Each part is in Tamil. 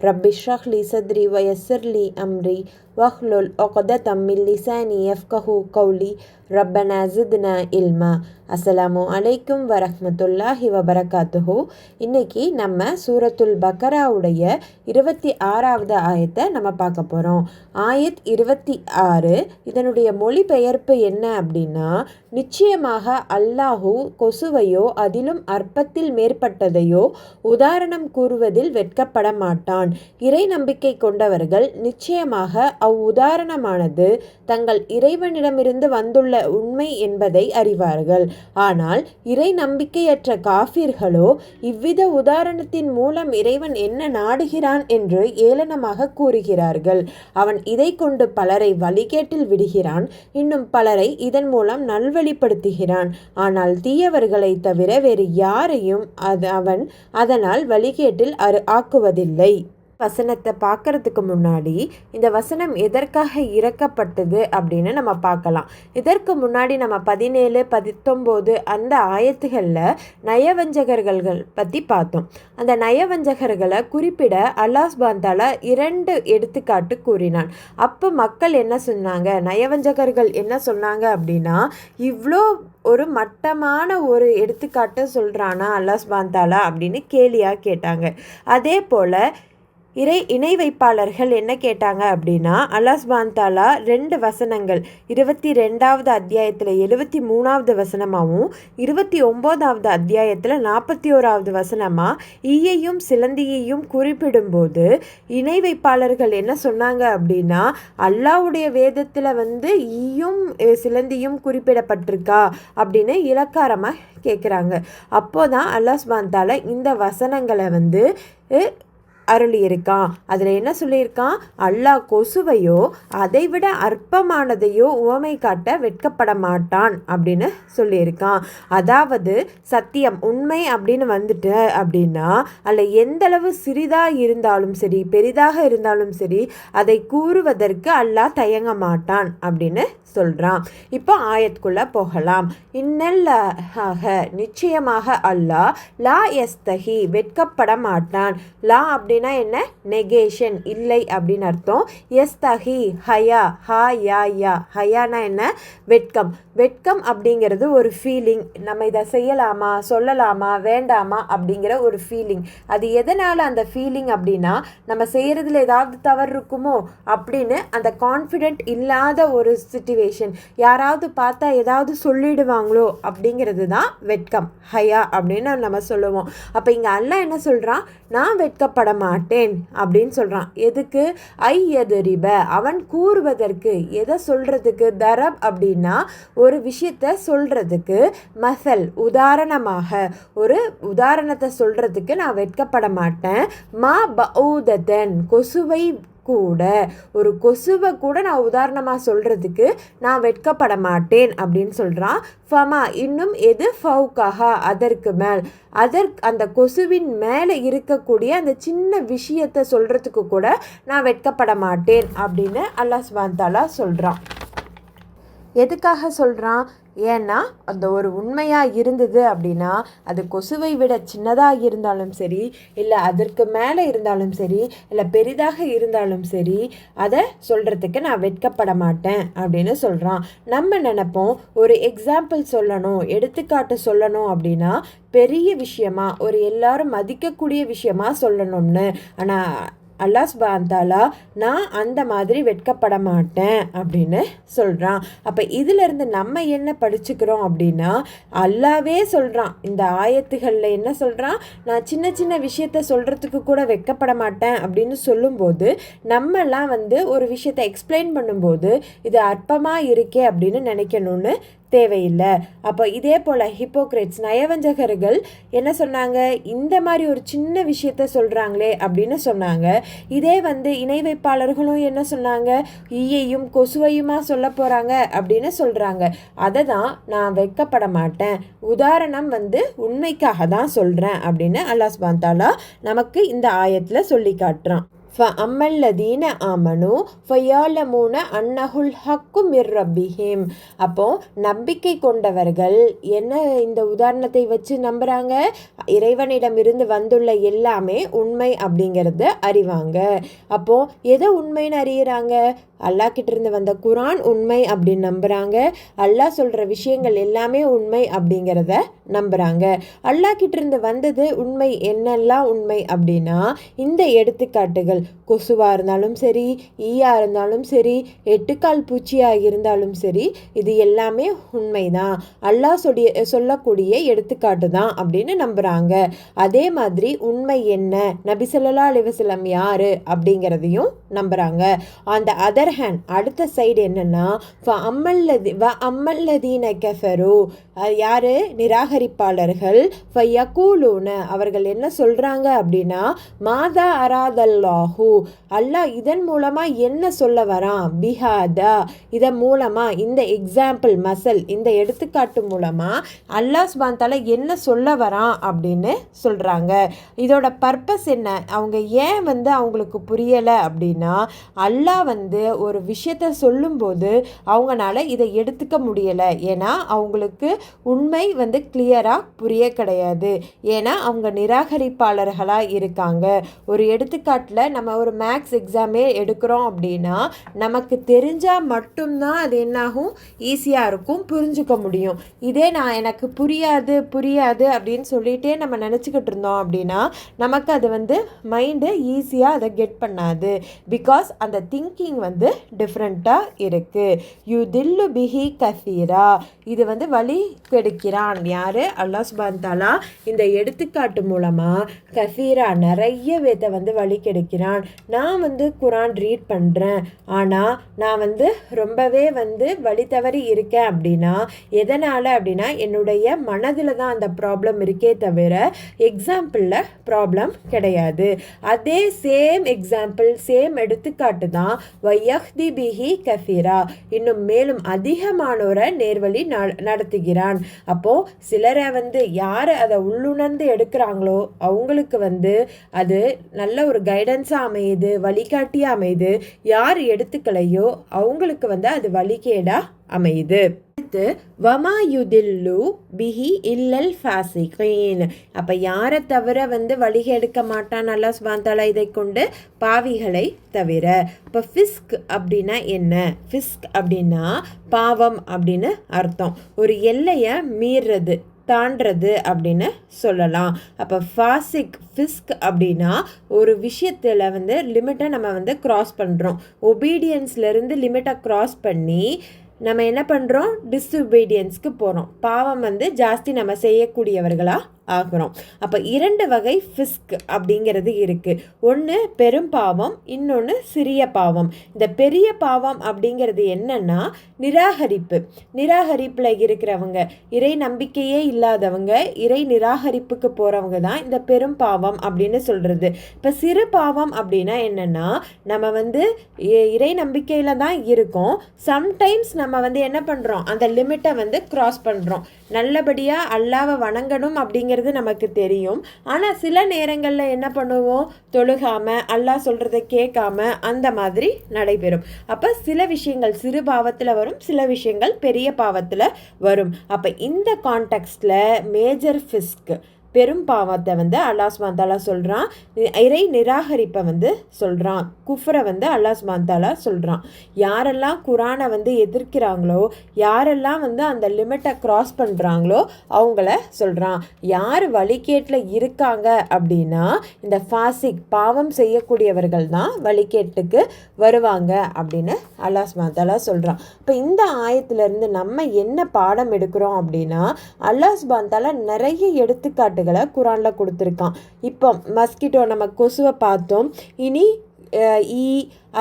رب اشرح لي صدري ويسر لي أمري واحلل عقدة من لساني يفقه قولي ربنا زدنا علما அஸ்ஸலாமு அலைக்கும் வரஹ்மத்துல்லாஹி வபரகாத்துஹு இன்னைக்கு நம்ம சூரத்துல் பக்கராவுடைய இருபத்தி ஆறாவது ஆயத்தை நம்ம பார்க்க போகிறோம் ஆயத் இருபத்தி ஆறு இதனுடைய மொழிபெயர்ப்பு என்ன அப்படின்னா நிச்சயமாக அல்லாஹு கொசுவையோ அதிலும் அற்பத்தில் மேற்பட்டதையோ உதாரணம் கூறுவதில் வெட்கப்பட மாட்டான் இறை நம்பிக்கை கொண்டவர்கள். நிச்சயமாக அவ்வுதாரணமானது தங்கள் இறைவனிடமிருந்து வந்துள்ள உண்மை என்பதை அறிவார்கள். ஆனால் இறை நம்பிக்கையற்ற காஃபிர்களோ இவ்வித உதாரணத்தின் மூலம் இறைவன் என்ன நாடுகிறான் என்று ஏளனமாக கூறுகிறார்கள். அவன் இதை கொண்டு பலரை வழிகேட்டில் விடுகிறான். இன்னும் பலரை இதன் மூலம் நல்வழிப்படுத்துகிறான். ஆனால் தீயவர்களை தவிர வேறு யாரையும் அது அவன் அதனால் வழிகேட்டில் அரு ஆக்குவதில்லை. வசனத்தை பார்க்கறதுக்கு முன்னாடி இந்த வசனம் எதற்காக இறக்கப்பட்டது அப்படின்னு நம்ம பார்க்கலாம். இதற்கு முன்னாடி நம்ம பதினேழு பத்தொம்போது அந்த ஆயத்துகளில் நயவஞ்சகர்கள் பற்றி பார்த்தோம். அந்த நயவஞ்சகர்களை குறிப்பிட அல்லாஸ் பாந்தால இரண்டு எடுத்துக்காட்டு கூறினான். அப்போ மக்கள் என்ன சொன்னாங்க? நயவஞ்சகர்கள் என்ன சொன்னாங்க அப்படின்னா இவ்வளோ ஒரு மட்டமான ஒரு எடுத்துக்காட்டை சொல்கிறானா அல்லாஸ் பாந்தாலா அப்படின்னு கேலியாக கேட்டாங்க. அதே போல் இறை இணை வைப்பாளர்கள் என்ன கேட்டாங்க அப்படின்னா அல்லாஸ் பாந்தாலா ரெண்டு வசனங்கள் இருபத்தி ரெண்டாவது அத்தியாயத்தில் எழுபத்தி மூணாவது வசனமாகவும் இருபத்தி ஒம்போதாவது அத்தியாயத்தில் நாற்பத்தி ஓராவது வசனமாக ஈயையும் சிலந்தியையும் குறிப்பிடும்போது இணை வைப்பாளர்கள் என்ன சொன்னாங்க அப்படின்னா அல்லாவுடைய வேதத்தில் வந்து ஈயும் சிலந்தியும் குறிப்பிடப்பட்டிருக்கா அப்படின்னு இலக்காரமாக கேட்குறாங்க அப்போ தான் அல்லாஸ்பான் இந்த வசனங்களை வந்து அருளியிருக்கான். அதில் என்ன சொல்லியிருக்கான்? அல்லாஹ் கொசுவையோ அதைவிட அற்பமானதையோ உவமை காட்ட வெட்கப்பட மாட்டான் அப்படின்னு சொல்லியிருக்கான். அதாவது சத்தியம் உண்மை அப்படின்னு வந்துட்டு அப்படின்னா அதில் எந்தளவு சிறிதாக இருந்தாலும் சரி பெரிதாக இருந்தாலும் சரி அதை கூறுவதற்கு அல்லாஹ் தயங்க மாட்டான் அப்படின்னு சொல்கிறான் இப்போ ஆயத்துக்குள்ளே போகலாம். இன்னல்லாக நிச்சயமாக அல்லாஹ் லா எஸ்தகி வெட்கப்பட மாட்டான் லா அப்படின்னா என்ன? நெகேஷன் இல்லை அப்படின்னு அர்த்தம். எஸ் தஹி ஹயா ஹா யா யா. ஹயானா என்ன? வெட்கம். வெட்கம் அப்படிங்கிறது ஒரு ஃபீலிங் நம்ம இதை செய்யலாமா சொல்லலாமா வேண்டாமா அப்படிங்கிற ஒரு ஃபீலிங் அது எதனால் அந்த ஃபீலிங் அப்படின்னா நம்ம செய்கிறதுல ஏதாவது தவறு இருக்குமோ அப்படின்னு அந்த கான்ஃபிடென்ட் இல்லாத ஒரு சுச்சுவேஷன் யாராவது பார்த்தா ஏதாவது சொல்லிடுவாங்களோ அப்படிங்கிறது தான் வெட்கம். ஹயா அப்படின்னு நம்ம சொல்லுவோம். அப்போ இங்கே அல்ல என்ன சொல்கிறான் நான் வெட்கப்பட மாட்டேன் அப்படின்னு சொல்கிறான் எதுக்கு? ஐ எதுரிப. அவன் கூறுவதற்கு எதை சொல்கிறதுக்கு தரப் அப்படின்னா ஒரு விஷயத்த சொல்கிறதுக்கு மசல் உதாரணமாக. ஒரு உதாரணத்தை சொல்கிறதுக்கு நான் வெட்கப்பட மாட்டேன். மா பௌதன் கொசுவை கூட ஒரு கொசுவை கூட நான் உதாரணமாக சொல்கிறதுக்கு நான் வெட்கப்பட மாட்டேன் அப்படின்னு சொல்கிறான் ஃபமா இன்னும் எது? ஃபவுக்கஹா அதற்கு மேல். அதற்கு அந்த கொசுவின் மேலே இருக்கக்கூடிய அந்த சின்ன விஷயத்தை சொல்கிறதுக்கு கூட நான் வெட்கப்பட மாட்டேன் அப்படின்னு அல்லாஹ் சுபாந்தாலா சொல்கிறான் எதுக்காக சொல்கிறான் ஏன்னா அந்த ஒரு உண்மையாக இருந்தது அப்படின்னா அது கொசுவை விட சின்னதாக இருந்தாலும் சரி இல்லை அதற்கு மேலே இருந்தாலும் சரி இல்லை பெரிதாக இருந்தாலும் சரி அதை சொல்கிறதுக்கு நான் வெட்கப்பட மாட்டேன் அப்படின்னு சொல்கிறான் நம்ம நினப்போம் ஒரு எக்ஸாம்பிள் சொல்லணும் எடுத்துக்காட்டு சொல்லணும் அப்படின்னா பெரிய விஷயமா ஒரு எல்லாரும் மதிக்கக்கூடிய விஷயமா சொல்லணும்னு. ஆனால் அல்லாஹ் சுபாந்தாலா நான் அந்த மாதிரி வெட்கப்பட மாட்டேன் அப்படின்னு சொல்கிறான் அப்போ இதிலிருந்து நம்ம என்ன படிச்சுக்கிறோம் அப்படின்னா அல்லாவே சொல்கிறான் இந்த ஆயத்துகளில் என்ன சொல்கிறான் நான் சின்ன சின்ன விஷயத்த சொல்கிறதுக்கு கூட வெட்கப்பட மாட்டேன் அப்படின்னு சொல்லும்போது நம்மலாம் வந்து ஒரு விஷயத்தை எக்ஸ்பிளைன் பண்ணும்போது இது அற்பமாக இருக்கே அப்படின்னு நினைக்கணும்னு தேவையில்லை. அப்போ இதே போல் ஹிப்போக்ரேட்ஸ் நயவஞ்சகர்கள் என்ன சொன்னாங்க? இந்த மாதிரி ஒரு சின்ன விஷயத்த சொல்கிறாங்களே அப்படின்னு சொன்னாங்க. இதே வந்து இணை வைப்பாளர்களும் என்ன சொன்னாங்க? ஈயையும் கொசுவையுமா சொல்ல போகிறாங்க அப்படின்னு சொல்கிறாங்க அதை தான் நான் வைக்கப்பட மாட்டேன். உதாரணம் வந்து உண்மைக்காக தான் சொல்கிறேன் அப்படின்னு அல்லாஸ் பாந்தாலா நமக்கு இந்த ஆயத்தில் சொல்லி காட்டுறான். ஃப அம்மல்லதீன ஆமனு ஃபயாலமூன அன்னஹுல் ஹக்கு மிர் ரப்பிஹிம் அப்போ நம்பிக்கை கொண்டவர்கள் என்ன இந்த உதாரணத்தை வச்சு நம்புகிறாங்க இறைவனிடமிருந்து வந்துள்ள எல்லாமே உண்மை அப்படிங்கிறத அறிவாங்க அப்போ எதை உண்மைன்னு அறியிறாங்க அல்லாஹ் கிட்டேருந்து வந்த குரான் உண்மை அப்படின்னு நம்புகிறாங்க அல்லாஹ் சொல்கிற விஷயங்கள் எல்லாமே உண்மை அப்படிங்கிறத நம்புகிறாங்க அல்லாஹ் கிட்டேருந்து வந்தது உண்மை என்னெல்லாம் உண்மை அப்படின்னா இந்த எடுத்துக்காட்டுகள். கொசுவாக இருந்தாலும் சரி ஈயாக இருந்தாலும் சரி எட்டுக்கால் பூச்சியாக இருந்தாலும் சரி இது எல்லாமே உண்மை தான். அல்லாஹ் சொல்லிய சொல்லக்கூடிய எடுத்துக்காட்டு தான் அப்படின்னு நம்புகிறாங்க அதே மாதிரி உண்மை என்ன? நபிசல்லா அலிவசலம் யார் அப்படிங்கிறதையும் நம்புகிறாங்க அந்த அதர் அதர் ஹேண்ட் அடுத்த சைடு என்னென்னா ஃப அம்மல்லதி வ அம்மல்லதீன கெஃபரோ. யார்? நிராகரிப்பாளர்கள். ஃப யகூலூன அவர்கள் என்ன சொல்கிறாங்க அப்படின்னா மாதா அராதல்லாஹூ. அல்லாஹ் இதன் மூலமாக என்ன சொல்ல வரான்? பிஹாதா. இதன் மூலமாக இந்த எக்ஸாம்பிள் மசல் இந்த எடுத்துக்காட்டு மூலமாக அல்லாஹ் ஸ்பாந்தால என்ன சொல்ல வரான் அப்படின்னு சொல்கிறாங்க இதோட பர்பஸ் என்ன? அவங்க ஏன் வந்து அவங்களுக்கு புரியலை அப்படின்னா அல்லாஹ் வந்து ஒரு விஷயத்த சொல்லும்போது அவங்களால இதை எடுத்துக்க முடியலை. ஏன்னா அவங்களுக்கு உண்மை வந்து கிளியராக புரிய கிடையாது. ஏன்னா அவங்க நிராகரிப்பாளர்களாக இருக்காங்க. ஒரு எடுத்துக்காட்டில் நம்ம ஒரு மேக்ஸ் எக்ஸாமே எடுக்கிறோம் அப்படின்னா நமக்கு தெரிஞ்சால் மட்டும்தான் அது என்னாகும்? ஈஸியாக இருக்கும். புரிஞ்சுக்க முடியும். இதே நான் எனக்கு புரியாது புரியாது அப்படின்னு சொல்லிகிட்டே நம்ம நினச்சிக்கிட்டு இருந்தோம் அப்படின்னா நமக்கு அது வந்து மைண்டு ஈஸியாக அதை கெட் பண்ணாது. பிகாஸ் அந்த திங்கிங் வந்து வந்து டிஃப்ரெண்ட்டாக இருக்குது யூ தில்லு பிஹி கசீரா. இது வந்து வழி கெடுக்கிறான். யார்? அல்லா சுபாந்தாலா இந்த எடுத்துக்காட்டு மூலமாக கசீரா நிறைய வேத்தை வந்து வழி கெடுக்கிறான். நான் வந்து குரான் ரீட் பண்ணுறேன் ஆனால் நான் வந்து ரொம்பவே வந்து வழி தவறி இருக்கேன் அப்படின்னா எதனால் அப்படின்னா என்னுடைய மனதில் தான் அந்த ப்ராப்ளம் இருக்கே தவிர எக்ஸாம்பிளில் ப்ராப்ளம் கிடையாது. அதே சேம் எக்ஸாம்பிள் சேம் எடுத்துக்காட்டு தான் வையா யஹ்தி பிஹி கஃபீரா. இன்னும் மேலும் அதிகமானோரை நேர்வழி நடத்துகிறான். அப்போது சிலரை வந்து யார் அதை உள்ளுணர்ந்து எடுக்கிறாங்களோ அவங்களுக்கு வந்து அது நல்ல ஒரு கைடன்ஸாக அமையுது வழிகாட்டியாக அமையுது. யார் எடுத்துக்கலையோ அவங்களுக்கு வந்து அது வழிகேடாக அமையுது அடுத்து வமாயுதில்லு பிஹி இல்லல் ஃபாசிகீன். அப்போ யாரை தவிர வந்து வழிகை எடுக்க மாட்டான் நல்லா சுபாந்தாலா இதை கொண்டு பாவிகளை தவிர. இப்போ ஃபிஸ்க் அப்படின்னா என்ன? ஃபிஸ்க் அப்படின்னா பாவம் அப்படின்னு அர்த்தம். ஒரு எல்லையை மீறது தாண்டது அப்படின்னு சொல்லலாம். அப்போ ஃபாசிக் ஃபிஸ்க் அப்படின்னா ஒரு விஷயத்தில் வந்து லிமிட்டை நம்ம வந்து க்ராஸ் பண்ணுறோம் ஒபீடியன்ஸ்லேருந்து லிமிட்டை க்ராஸ் பண்ணி நம்ம என்ன பண்ணுறோம் டிஸ்ஒபீடியன்ஸ்க்கு போகிறோம் பாவம் வந்து ஜாஸ்தி நம்ம செய்யக்கூடியவர்களாக ஆகிறோம். அப்போ இரண்டு வகை ஃபிஸ்க் அப்படிங்கிறது இருக்குது ஒன்று பெரும் பாவம் இன்னொன்று சிறிய பாவம். இந்த பெரிய பாவம் அப்படிங்கிறது என்னன்னா நிராகரிப்பு. நிராகரிப்பில் இருக்கிறவங்க இறை நம்பிக்கையே இல்லாதவங்க இறை நிராகரிப்புக்கு போகிறவங்க தான் இந்த பெரும் பாவம் அப்படின்னு சொல்கிறது இப்போ சிறு பாவம் அப்படின்னா என்னென்னா நம்ம வந்து இறை நம்பிக்கையில் தான் இருக்கோம். சம்டைம்ஸ் நம்ம நம்ம வந்து என்ன பண்ணுறோம் அந்த லிமிட்டை வந்து க்ராஸ் பண்ணுறோம் நல்லபடியாக அல்லாவை வணங்கணும் அப்படிங்கிறது நமக்கு தெரியும். ஆனால் சில நேரங்களில் என்ன பண்ணுவோம்? தொழுகாமல் அல்லாஹ் சொல்கிறத கேட்காம அந்த மாதிரி நடைபெறும். அப்போ சில விஷயங்கள் சிறு பாவத்தில் வரும் சில விஷயங்கள் பெரிய பாவத்தில் வரும். அப்போ இந்த கான்டெக்ஸ்டில் மேஜர் ஃபிஸ்க்கு பெரும் பாவத்தை வந்து அல்லாஸ் மாந்தாலா சொல்கிறான் இறை நிராகரிப்பை வந்து சொல்கிறான் குஃப்ரை வந்து அல்லாஸ் மாந்தாலா சொல்கிறான் யாரெல்லாம் குரானை வந்து எதிர்க்கிறாங்களோ யாரெல்லாம் வந்து அந்த லிமிட்டை க்ராஸ் பண்ணுறாங்களோ அவங்கள சொல்கிறான் யார் வழிகேட்டில் இருக்காங்க அப்படின்னா இந்த ஃபாசிக் பாவம் செய்யக்கூடியவர்கள் தான் வழிகேட்டுக்கு வருவாங்க அப்படின்னு அல்லாஸ் மாந்தாலா சொல்கிறான் இப்போ இந்த ஆயத்துலேருந்து நம்ம என்ன பாடம் எடுக்கிறோம் அப்படின்னா அல்லாஸ் சுபாந்தாலா நிறைய எடுத்துக்காட்டு வார்த்தைகளை குரானில் கொடுத்துருக்கான். இப்போ மஸ்கிட்டோ நம்ம கொசுவை பார்த்தோம். இனி ஈ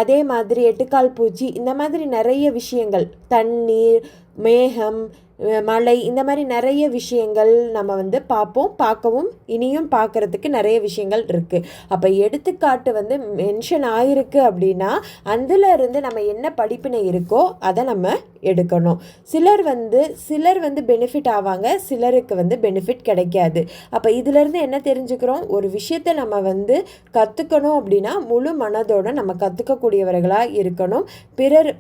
அதே மாதிரி எட்டுக்கால் பூச்சி இந்த மாதிரி நிறைய விஷயங்கள். தண்ணீர் மேகம் மலை இந்த மாதிரி நிறைய விஷயங்கள் நம்ம வந்து பார்ப்போம் பார்க்கவும் இனியும் பார்க்குறதுக்கு நிறைய விஷயங்கள் இருக்குது அப்போ எடுத்துக்காட்டு வந்து மென்ஷன் ஆகிருக்கு அப்படின்னா அதில் இருந்து நம்ம என்ன படிப்பினை இருக்கோ அதை நம்ம எடுக்கணும். சிலர் வந்து சிலர் வந்து பெனிஃபிட் ஆவாங்க சிலருக்கு வந்து பெனிஃபிட் கிடைக்காது. அப்போ இதிலேருந்து என்ன தெரிஞ்சுக்கிறோம்? ஒரு விஷயத்தை நம்ம வந்து கற்றுக்கணும் அப்படின்னா முழு மனதோடு நம்ம கற்றுக்கக்கூடியவர்களாக இருக்கணும். பிறர்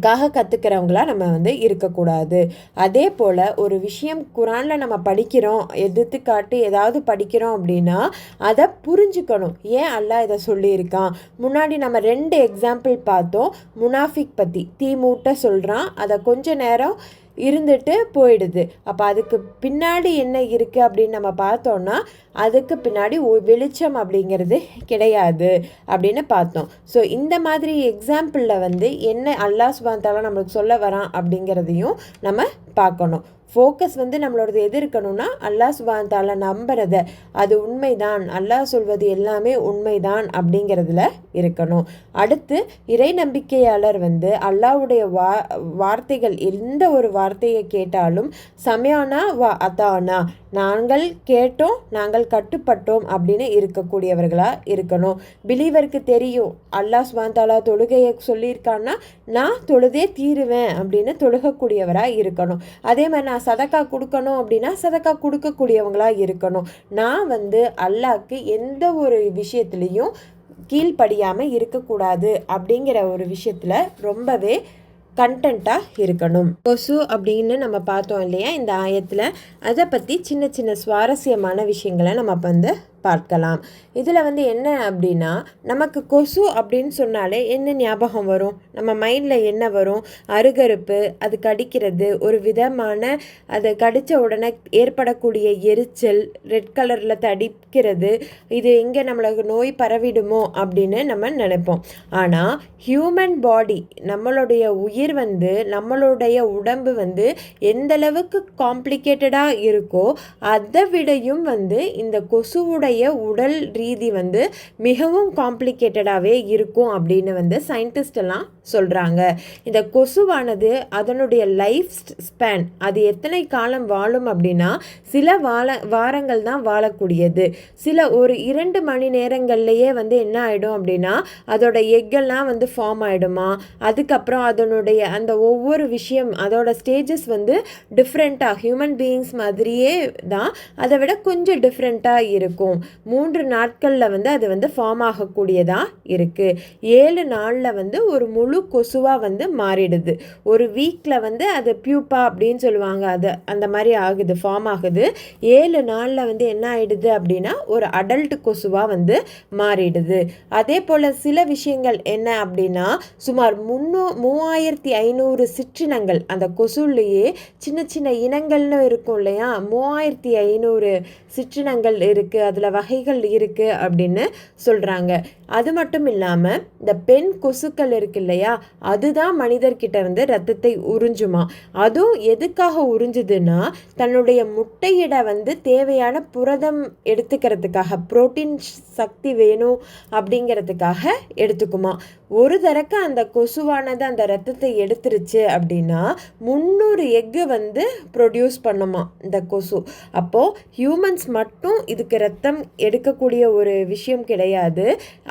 காக கற்றுக்கிறவங்களா நம்ம வந்து இருக்கக்கூடாது. அதே போல் ஒரு விஷயம் குரானில் நம்ம படிக்கிறோம் எடுத்துக்காட்டு ஏதாவது படிக்கிறோம் அப்படின்னா அதை புரிஞ்சுக்கணும். ஏன் அல்லா இதை சொல்லியிருக்கான்? முன்னாடி நம்ம ரெண்டு எக்ஸாம்பிள் பார்த்தோம் முனாஃபிக் பற்றி தீ மூட்டை சொல்கிறான் அதை கொஞ்ச நேரம் இருந்துட்டு போயிடுது. அப்போ அதுக்கு பின்னாடி என்ன இருக்குது அப்படின்னு நம்ம பார்த்தோன்னா அதுக்கு பின்னாடி வெளிச்சம் அப்படிங்கிறது கிடையாது அப்படின்னு பார்த்தோம். ஸோ இந்த மாதிரி எக்ஸாம்பிளில் வந்து என்ன அல்லாஹ் சுபாந்தாலாம் நம்மளுக்கு சொல்ல வரான் அப்படிங்கிறதையும் நம்ம பார்க்கணும். ஃபோக்கஸ் வந்து நம்மளோடது எது இருக்கணும்னா அல்லாஹ் சுபான் தாலா நம்புறத. அது உண்மைதான். அல்லாஹ் சொல்வது எல்லாமே உண்மைதான் அப்படிங்கிறதுல இருக்கணும். அடுத்து இறை நம்பிக்கையாளர் வந்து அல்லாவுடைய வா வார்த்தைகள் எந்த ஒரு வார்த்தையை கேட்டாலும் சமயானா வா அதானா? நாங்கள் கேட்டோம் நாங்கள் கட்டுப்பட்டோம் அப்படின்னு இருக்கக்கூடியவர்களாக இருக்கணும். பிலீவருக்கு தெரியும் அல்லாஹ் சுபாந்தாலா தொழுகையை சொல்லியிருக்கான்னா நான் தொழுதே தீருவேன் அப்படின்னு தொழுகக்கூடியவராக இருக்கணும். அதே மாதிரி நான் சதக்கா கொடுக்கணும் அப்படின்னா சதக்கா கொடுக்கக்கூடியவங்களாக இருக்கணும். நான் வந்து அல்லாஹ்க்கு எந்த ஒரு விஷயத்துலேயும் கீழ்ப்படியாமல் இருக்கக்கூடாது அப்படிங்கிற ஒரு விஷயத்தில் ரொம்பவே கண்டென்ட்டாக இருக்கணும். கொசு அப்படின்னு நம்ம பார்த்தோம் இல்லையா? இந்த ஆயத்தில். அதை பற்றி சின்ன சின்ன சுவாரஸ்யமான விஷயங்களை நம்ம வந்து பார்க்கலாம். இதில் வந்து என்ன அப்படின்னா நமக்கு கொசு அப்படின்னு சொன்னாலே என்ன ஞாபகம் வரும்? நம்ம மைண்டில் என்ன வரும்? அருகருப்பு அது கடிக்கிறது ஒரு விதமான அதை கடித்த உடனே ஏற்படக்கூடிய எரிச்சல் ரெட் கலரில் தடிக்கிறது இது எங்கே நம்மளுக்கு நோய் பரவிடுமோ அப்படின்னு நம்ம நினைப்போம். ஆனால் ஹியூமன் பாடி நம்மளுடைய உயிர் வந்து நம்மளுடைய உடம்பு வந்து எந்த அளவுக்கு காம்ப்ளிகேட்டடாக இருக்கோ அதை விடையும் வந்து இந்த கொசுவுடைய உடல் ரீதி வந்து மிகவும் காம்ப்ளிகேட்டடாகவே இருக்கும் அப்படின்னு வந்து சயின்டிஸ்ட் எல்லாம் சொல்கிறாங்க இந்த கொசுவானது அதனுடைய லைஃப் ஸ்பேன் அது எத்தனை காலம் வாழும் அப்படின்னா சில வாழ வாரங்கள் தான் வாழக்கூடியது. சில ஒரு இரண்டு மணி நேரங்கள்லையே வந்து என்ன ஆகிடும் அப்படின்னா அதோட எக்கெல்லாம் வந்து ஃபார்ம் ஆகிடுமா அதுக்கப்புறம் அதனுடைய அந்த ஒவ்வொரு விஷயம் அதோட ஸ்டேஜஸ் வந்து டிஃப்ரெண்ட்டாக ஹியூமன் பீயிங்ஸ் மாதிரியே தான் அதை விட கொஞ்சம் டிஃப்ரெண்ட்டாக இருக்கும். மூன்று நாட்களில் வந்து அது வந்து ஃபார்ம் ஆகக்கூடியதாக இருக்குது ஏழு நாளில் வந்து ஒரு முழு கொசுவாக வந்து மாறிடுது. ஒரு வீக்கில் வந்து அது பியூப்பா அப்படின்னு சொல்லுவாங்க. அது அந்த மாதிரி ஆகுது ஃபார்ம் ஆகுது. ஏழு நாளில் வந்து என்ன ஆகிடுது அப்படின்னா ஒரு அடல்ட் கொசுவாக வந்து மாறிடுது. அதே போல் சில விஷயங்கள் என்ன அப்படின்னா சுமார் முன்னூ மூவாயிரத்தி ஐநூறு சிற்றினங்கள் அந்த கொசுலேயே சின்ன சின்ன இனங்கள்னு இருக்கும் இல்லையா? மூவாயிரத்தி ஐநூறு சிற்றினங்கள் இருக்குது அதில் வகைகள் இருக்குது அப்படின்னு சொல்கிறாங்க அது மட்டும் இல்லாமல் இந்த பெண் கொசுக்கள் இருக்கு இல்லையா அதுதான் மனிதர்கிட்ட வந்து ரத்தத்தை உறிஞ்சுமா? அதுவும் எதுக்காக உறிஞ்சுதுன்னா தன்னுடைய முட்டையிட வந்து தேவையான புரதம் எடுத்துக்கிறதுக்காக புரோட்டீன் சக்தி வேணும் அப்படிங்கிறதுக்காக எடுத்துக்குமா? ஒரு தரக்க அந்த கொசுவானது அந்த ரத்தத்தை எடுத்துருச்சு அப்படின்னா முந்நூறு எக்கு வந்து ப்ரொடியூஸ் பண்ணுமா இந்த கொசு? அப்போது ஹியூமன்ஸ் மட்டும் இதுக்கு ரத்தம் எடுக்கக்கூடிய ஒரு விஷயம் கிடையாது.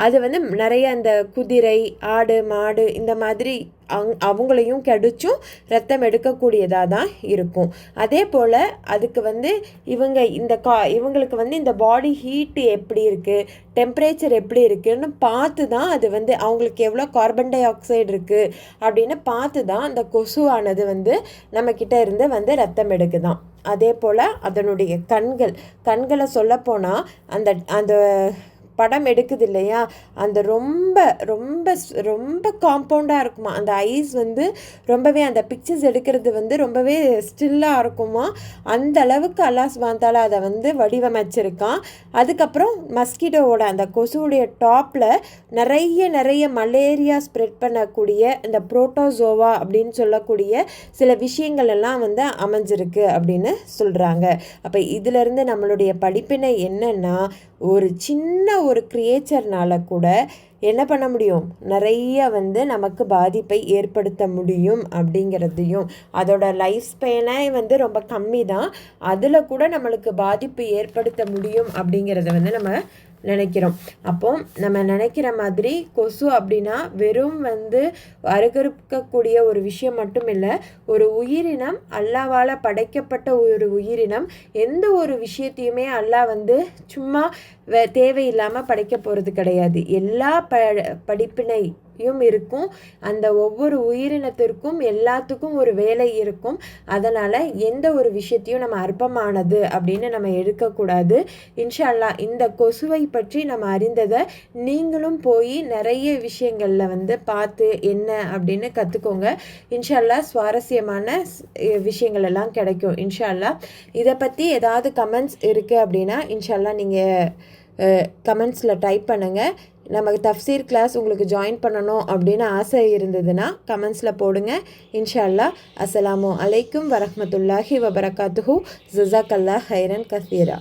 அது வந்து நிறைய அந்த குதிரை ஆடு மாடு இந்த மாதிரி அங் அவங்களையும் கடிச்சும் ரத்தம் எடுக்கக்கூடியதாக தான் இருக்கும். அதே போல் அதுக்கு வந்து இவங்க இந்த கா இவங்களுக்கு வந்து இந்த பாடி ஹீட்டு எப்படி இருக்குது டெம்பரேச்சர் எப்படி இருக்குதுன்னு பார்த்து தான் அது வந்து அவங்களுக்கு எவ்வளோ கார்பன் டை ஆக்சைடு இருக்குது அப்படின்னு பார்த்து தான் அந்த கொசுவானது வந்து நம்மக்கிட்ட இருந்து வந்து ரத்தம் எடுக்குதான். அதே போல் அதனுடைய கண்கள் கண்களை சொல்லப்போனால் அந்த அந்த படம் எடுக்குது இல்லையா அந்த ரொம்ப ரொம்ப ரொம்ப காம்பவுண்டாக இருக்குமா? அந்த ஐஸ் வந்து ரொம்பவே அந்த பிக்சர்ஸ் எடுக்கிறது வந்து ரொம்பவே ஸ்டில்லாக இருக்குமா? அந்த அளவுக்கு அல்லாஸ் வாந்தால அதை வந்து வடிவமைச்சிருக்கான். அதுக்கப்புறம் மஸ்கிட்டோவோட அந்த கொசுவுடைய டாப்பில் நிறைய நிறைய மலேரியா ஸ்ப்ரெட் பண்ணக்கூடிய இந்த புரோட்டோசோவா அப்படின்னு சொல்லக்கூடிய சில விஷயங்கள் எல்லாம் வந்து அமைஞ்சிருக்கு அப்படின்னு சொல்கிறாங்க அப்போ இதிலிருந்து நம்மளுடைய படிப்பினை என்னென்னா ஒரு சின்ன ஒரு கிரியேச்சர்னால கூட என்ன பண்ண முடியும்? நிறைய வந்து நமக்கு பாதிப்பை ஏற்படுத்த முடியும் அப்படிங்கிறதையும் அதோட லைஃப் ஸ்பேனே வந்து ரொம்ப கம்மி தான் அதில் கூட நம்மளுக்கு பாதிப்பு ஏற்படுத்த முடியும் அப்படிங்கிறத வந்து நம்ம நினைக்கிறோம். அப்போ நம்ம நினைக்கிற மாதிரி கொசு அப்படின்னா வெறும் வந்து அருகறுக்கக்கூடிய ஒரு விஷயம் மட்டும் இல்லை ஒரு உயிரினம் அல்லாவால் படைக்கப்பட்ட ஒரு உயிரினம் எந்த ஒரு விஷயத்தையுமே அல்லாஹ் வந்து சும்மா தேவையில்லாமல் படிக்க போகிறது கிடையாது. எல்லா ப படிப்பினையும் இருக்கும். அந்த ஒவ்வொரு உயிரினத்திற்கும் எல்லாத்துக்கும் ஒரு வேலை இருக்கும். அதனால் எந்த ஒரு விஷயத்தையும் நம்ம அற்பமானது அப்படின்னு நம்ம எடுக்கக்கூடாது இன்ஷால்லா இந்த கொசுவை பற்றி நம்ம அறிந்ததை நீங்களும் போய் நிறைய விஷயங்களில் வந்து பார்த்து என்ன அப்படின்னு கற்றுக்கோங்க இன்ஷால்லா சுவாரஸ்யமான விஷயங்கள் எல்லாம் கிடைக்கும். இன்ஷால்லா இதை பற்றி ஏதாவது கமெண்ட்ஸ் இருக்குது அப்படின்னா இன்ஷால்லா நீங்கள் கமெண்ட்ஸில் டைப் பண்ணுங்கள் நமக்கு தஃப்சீர் கிளாஸ் உங்களுக்கு ஜாயின் பண்ணணும் அப்படின்னு ஆசை இருந்ததுன்னா கமெண்ட்ஸில் போடுங்க. இன்ஷால்லா அஸ்லாம் அலைக்கும் வரமத்துல்லாஹி வபரகாத்துஹூ. ஜசாக் அல்லா ஹைரன் கசீரா.